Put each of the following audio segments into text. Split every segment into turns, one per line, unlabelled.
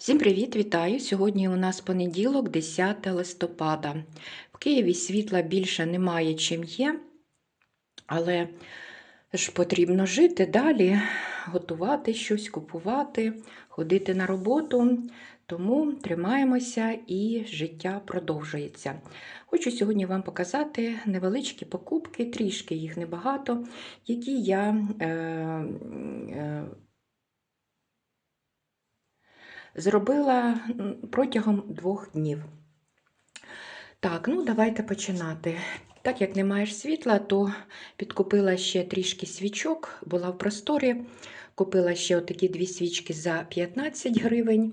Всім привіт, вітаю! Сьогодні у нас понеділок, 10 листопада. В Києві світла більше немає, чим є, але ж потрібно жити далі, готувати щось, купувати, ходити на роботу. Тому тримаємося і життя продовжується. Хочу сьогодні вам показати невеличкі покупки, трішки їх небагато, які я е, е, зробила протягом двох днів. Так, ну давайте починати. Так як не маєш світла, то підкупила ще трішки свічок, була в просторі. Купила ще отакі дві свічки за 15 гривень,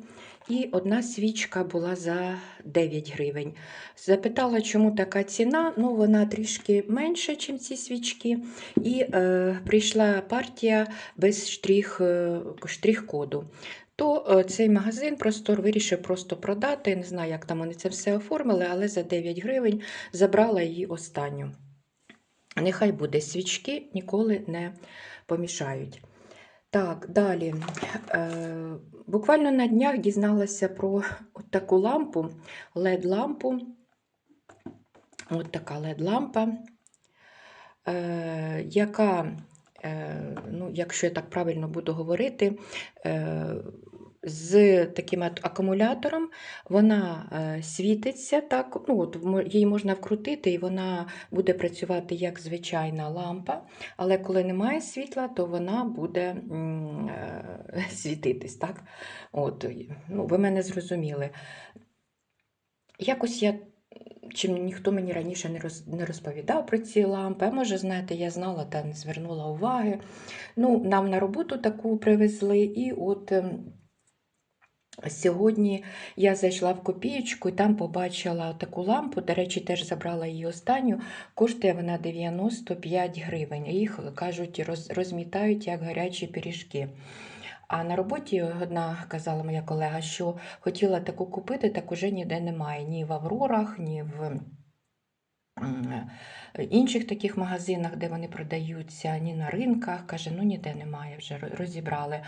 і одна свічка була за 9 гривень. Запитала, чому така ціна. Ну, вона трішки менша, ніж ці свічки. І е, прийшла партія без штрих, е, штрих-коду то е, цей магазин Простор вирішив просто продати. Не знаю, як там вони це все оформили, але за 9 гривень забрала її останню. Нехай буде свічки, ніколи не помішають. Так, далі. Е, Буквально на днях дізналася про от таку лампу, LED-лампу. От така LED-лампа, е, яка, ну, якщо я так правильно буду говорити, е, з таким акумулятором вона е, світиться, так, ну, от, її можна вкрутити, і вона буде працювати як звичайна лампа, але коли немає світла, то вона буде е, світитись. Так? От, ну, ви мене зрозуміли. Якось я. Чим ніхто мені раніше не роз- не розповідав про ці лампи, а може, знаєте, я знала та не звернула уваги. Ну, нам на роботу таку привезли, і от ем, Сьогодні я зайшла в копієчку і там побачила таку лампу. До речі, теж забрала її останню. Коштує вона 95 гривень. Їх кажуть, розмітають як гарячі пиріжки. А на роботі одна казала моя колега, що хотіла таку купити, так уже ніде немає. Ні в Аврорах, ні в інших таких магазинах, де вони продаються, ні на ринках. Каже, ну ніде немає, вже розібрали.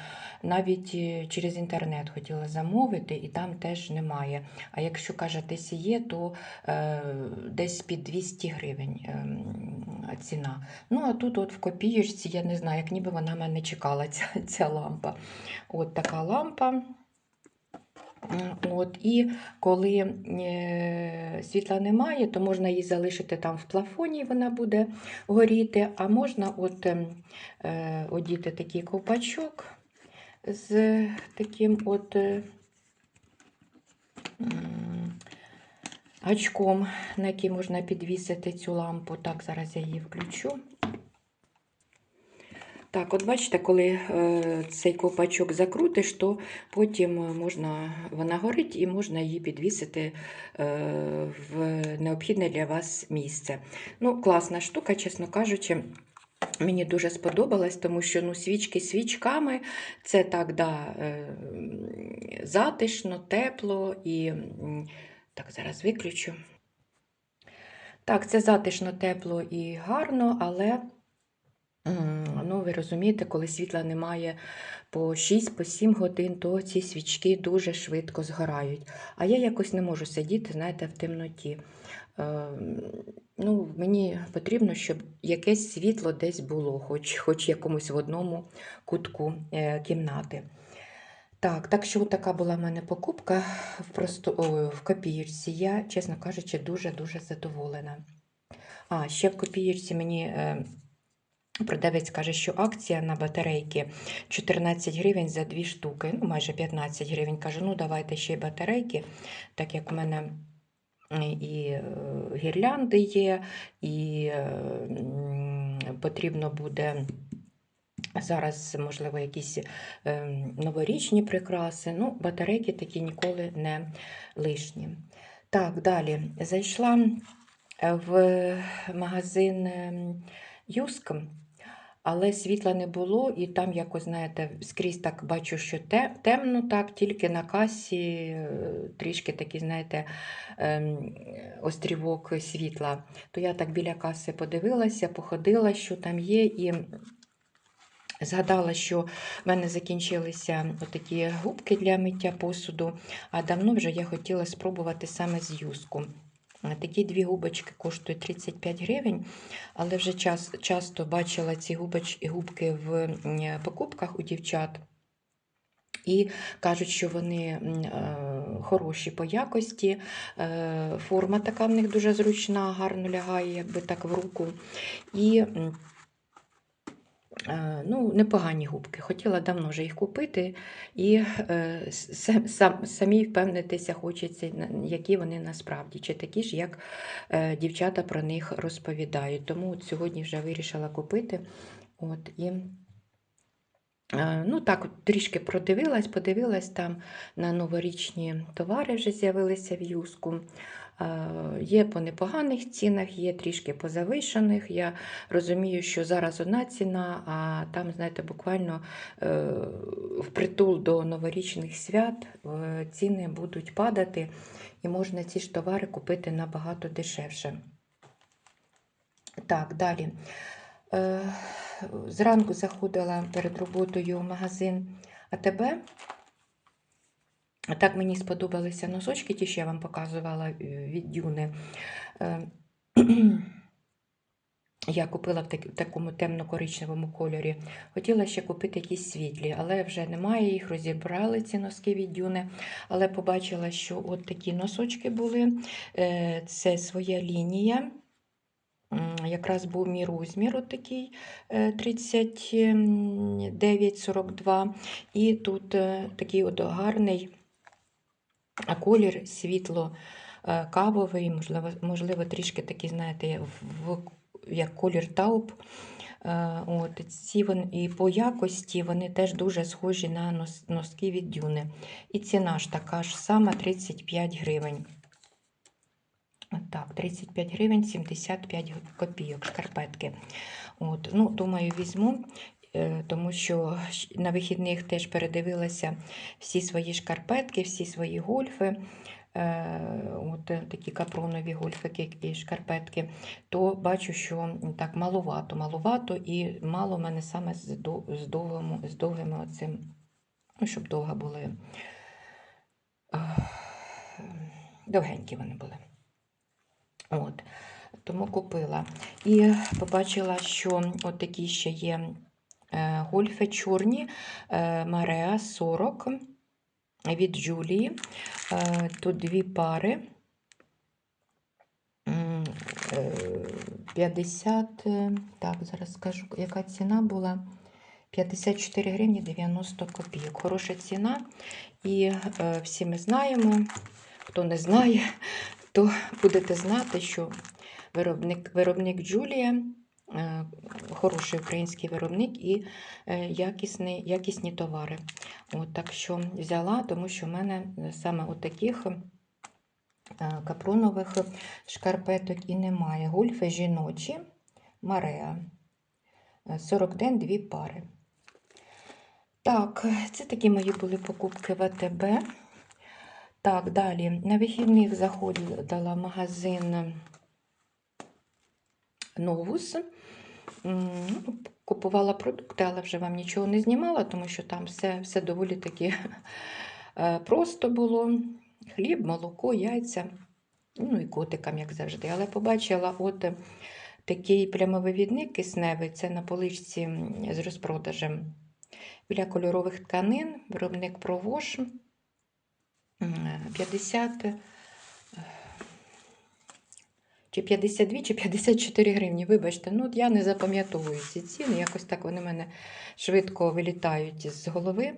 Навіть е, через інтернет хотіла замовити, і там теж немає. А якщо каже, десь є, то е, десь під 200 гривень е, м, ціна. Ну, а тут, от в копієчці, я не знаю, як ніби вона мене чекала, ця, ця лампа. От така лампа. От, і коли е, світла немає, то можна її залишити там в плафоні, вона буде горіти. А можна от, ем, е, одіти такий ковпачок з таким от е, гачком, на який можна підвісити цю лампу. Так, зараз я її включу. Так, от бачите, коли е, цей ковпачок закрутиш, то потім можна, вона горить і можна її підвісити е, в необхідне для вас місце. Ну, класна штука, чесно кажучи. Мені дуже сподобалось, тому що ну, свічки свічками це так, да, е, затишно, тепло і. Так, зараз виключу. Так, це затишно, тепло і гарно, але Ну, ви розумієте, коли світла немає по 6-7 годин, то ці свічки дуже швидко згорають. А я якось не можу сидіти, знаєте, в темноті. Ем, Ну, мені потрібно, щоб якесь світло десь було, хоч, хоч якомусь в одному кутку е, кімнати. Так, так що така була в мене покупка в, просто, о, в копієчці. Я, чесно кажучи, дуже-дуже задоволена. А, ще в копієчці мені. е, Продавець каже, що акція на батарейки 14 гривень за дві штуки, ну майже 15 гривень. Каже, ну давайте ще й батарейки, так як у мене е, і е, гірлянди є, і е, потрібно буде зараз, можливо, якісь е, новорічні прикраси. Ну, батарейки такі ніколи не лишні. Так, далі зайшла в магазин ем, Юск. Але світла не було, і там якось, знаєте, скрізь так бачу, що темно так, тільки на касі е, трішки такий, знаєте, ем, острівок світла. То я так біля каси подивилася, походила, що там є, і Згадала, що в мене закінчилися такі губки для миття посуду, а давно вже я хотіла спробувати саме з юску. Такі дві губочки коштують 35 гривень, але вже час, часто бачила ці губоч, губки в покупках у дівчат. І кажуть, що вони е, хороші по якості. Е, форма така в них дуже зручна, гарно лягає, якби так в руку. І Ну, непогані губки. Хотіла давно вже їх купити, і е, сам, самій впевнитися хочеться, які вони насправді, чи такі ж, як е, дівчата про них розповідають. Тому от сьогодні вже вирішила купити. От, і, е, ну, так, трішки продивилась, подивилась там на новорічні товари вже з'явилися в юску. Е, Є по непоганих цінах, є трішки по завишених. Я розумію, що зараз одна ціна, а там, знаєте, буквально е, впритул до новорічних свят е, ціни будуть падати, і можна ці ж товари купити набагато дешевше. Так, далі. Зранку заходила перед роботою в магазин АТБ. Так мені сподобалися носочки, ті, що я вам показувала е, від Дюни. Е, Я купила в такому темно-коричневому кольорі. Хотіла ще купити якісь світлі, але вже немає їх, розібрали ці носки від Дюни. Але побачила, що от такі носочки були. Е, Це своя лінія. Якраз був мій розмір от такий е, 39-42. І тут такий от гарний а колір світло е, кавовий, можливо, можливо, трішки такий, знаєте, в, як колір тауп. Е, От, ці вони, і по якості вони теж дуже схожі на нос, носки від дюни. І ціна ж така ж сама 35 гривень. Так, 35 гривень 75 копійок шкарпетки. От, ну, думаю, візьму, тому що на вихідних теж передивилася всі свої шкарпетки, всі свої гольфи. е, От е, такі капронові гольфики і шкарпетки, то бачу, що так маловато, маловато, і мало в мене саме з, до- з, довгим, з довгими оцим, ну, щоб довго були. е, Довгенькі вони були. От. Тому купила. І побачила, що от такі ще є е, гольфи чорні е, Мареа 40 від Джулії. Е, Тут дві пари. Е, 50, е, так, зараз скажу, яка ціна була. 54 гривні 90 копійок. Хороша ціна. І е, всі ми знаємо, хто не знає, то будете знати, що виробник, виробник Джулія хороший український виробник і е, якісний, якісні товари. От, так що взяла, тому що в мене саме от таких е, капронових шкарпеток і немає. Гольфи жіночі, Мареа. Е, 40 ден, дві пари. Так, це такі мої були покупки в АТБ. Так, далі. На вихідних заходила в магазин Новус. Купувала продукти, але вже вам нічого не знімала, тому що там все, все доволі таки е, просто було. Хліб, молоко, яйця, ну і котикам, як завжди. Але побачила от такий прямовивідник кисневий, це на поличці з розпродажем. Біля кольорових тканин, виробник Провош. 50 е, чи 52, чи 54 гривні. Вибачте, ну я не запам'ятовую ці ціни. Якось так вони в мене швидко вилітають з голови.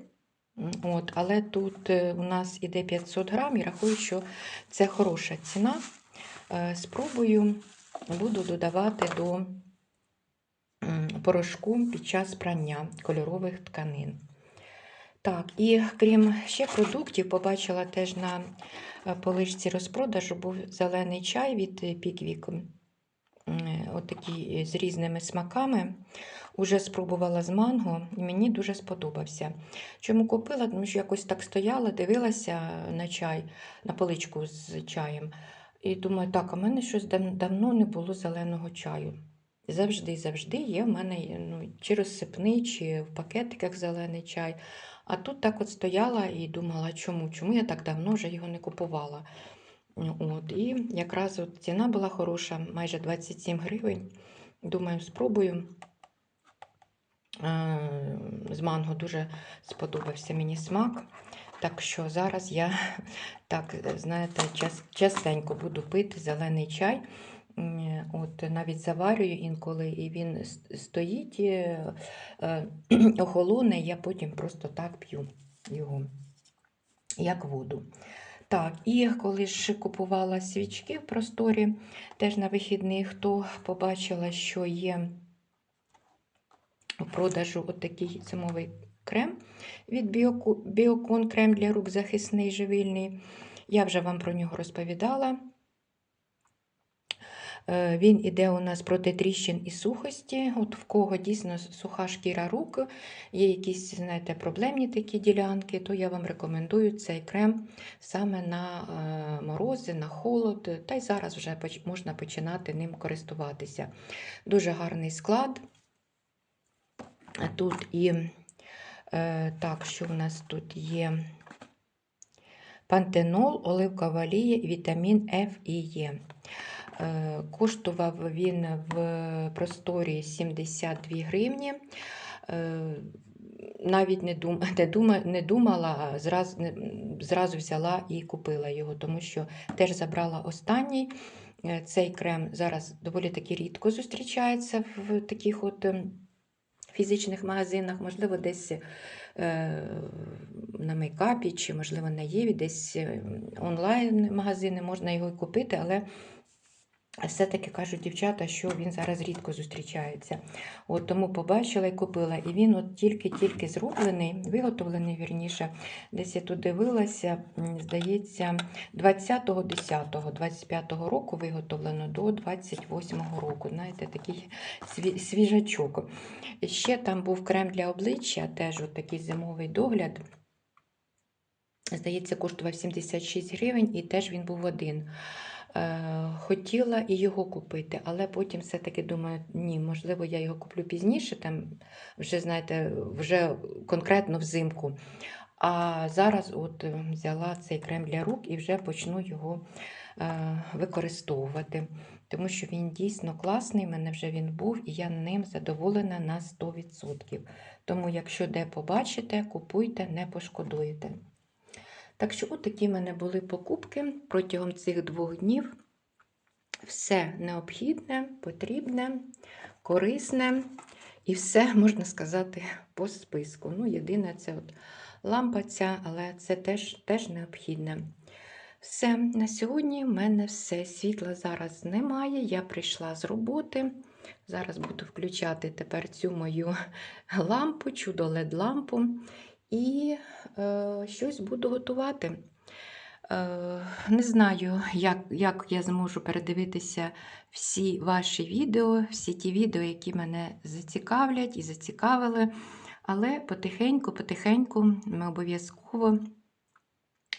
От, але тут е, у нас іде 500 грам і рахую, що це хороша ціна. Е, Спробую, буду додавати до порошку під час прання кольорових тканин. Так, і крім ще продуктів, побачила теж на е, поличці розпродажу був зелений чай від е, Піквік. Отакий з різними смаками. Уже спробувала з манго, і мені дуже сподобався. Чому купила? Тому що якось так стояла, дивилася на чай, на поличку з чаєм. І думаю, так, в мене щось дав- давно не було зеленого чаю. завжди, завжди є в мене ну, чи розсипний, чи в пакетиках зелений чай. А тут так от стояла і думала, чому? Чому я так давно вже його не купувала? От, І якраз от ціна була хороша, майже 27 гривень. Думаю, спробую. З манго дуже сподобався мені смак. Так що зараз я так, знаєте, частенько буду пити зелений чай. От навіть заварюю інколи, і він стоїть, е, охолоне, я потім просто так п'ю його, як воду. Так, і коли ж купувала свічки в просторі, теж на вихідних, то побачила, що є у продажу отакий зимовий крем від Біокон, крем для рук захисний живильний. Я вже вам про нього розповідала. Е, Він іде у нас проти тріщин і сухості. От в кого дійсно суха шкіра рук, є якісь, знаєте, проблемні такі ділянки, то я вам рекомендую цей крем саме на е, морози, на холод. Та й зараз вже можна починати ним користуватися. Дуже гарний склад. Тут і е, так, що в нас тут є? Пантенол, оливкова олія, вітамін Ф і Е. Е, Коштував він в просторі 72 гривні. Е, Навіть не, дум, не, дума, не думала, зразу, зразу взяла і купила його, тому що теж забрала останній. Е, Цей крем зараз доволі таки рідко зустрічається в таких от ем, фізичних магазинах, можливо, десь на мейкапі, чи, можливо, на Єві, десь е, онлайн-магазини можна його і купити, але все-таки кажуть дівчата, що він зараз рідко зустрічається. От тому побачила і купила. І він от тільки-тільки зроблений, виготовлений вірніше. Десь я тут дивилася, здається, 20.10.25 року виготовлено до 28-го року. Знаєте, такий свіжачок. Ще там був крем для обличчя, теж от такий зимовий догляд. Здається, коштував 76 гривень, і теж він був один. Е, Хотіла і його купити, але потім все-таки думаю, ні, можливо, я його куплю пізніше, там вже, знаєте, вже конкретно взимку. А зараз от е, взяла цей крем для рук і вже почну його е, використовувати, тому що він дійсно класний, в мене вже він був, і я ним задоволена на 100%. Тому, якщо де побачите, купуйте, не пошкодуєте. Так що, от такі в мене були покупки протягом цих двох днів. Все необхідне, потрібне, корисне і все, можна сказати, по списку. Ну, єдине, це от лампа ця, але це теж, теж необхідне. Все, на сьогодні в мене все. Світла зараз немає. Я прийшла з роботи. Зараз буду включати тепер цю мою лампу, чудо LED-лампу. І е, щось буду готувати. Е, не знаю, як, як я зможу передивитися всі ваші відео, всі ті відео, які мене зацікавлять і зацікавили. Але потихеньку, потихеньку ми обов'язково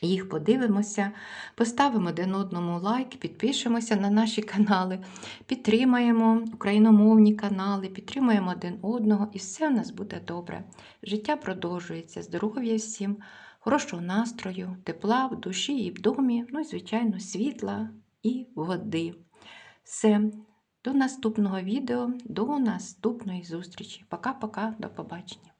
їх подивимося, поставимо один одному лайк, підпишемося на наші канали, підтримаємо україномовні канали, підтримаємо один одного, і все у нас буде добре. Життя продовжується, здоров'я всім, хорошого настрою, тепла в душі і в домі, ну і, звичайно, світла і води. Все. До наступного відео, до наступної зустрічі. Пока-пока, до побачення.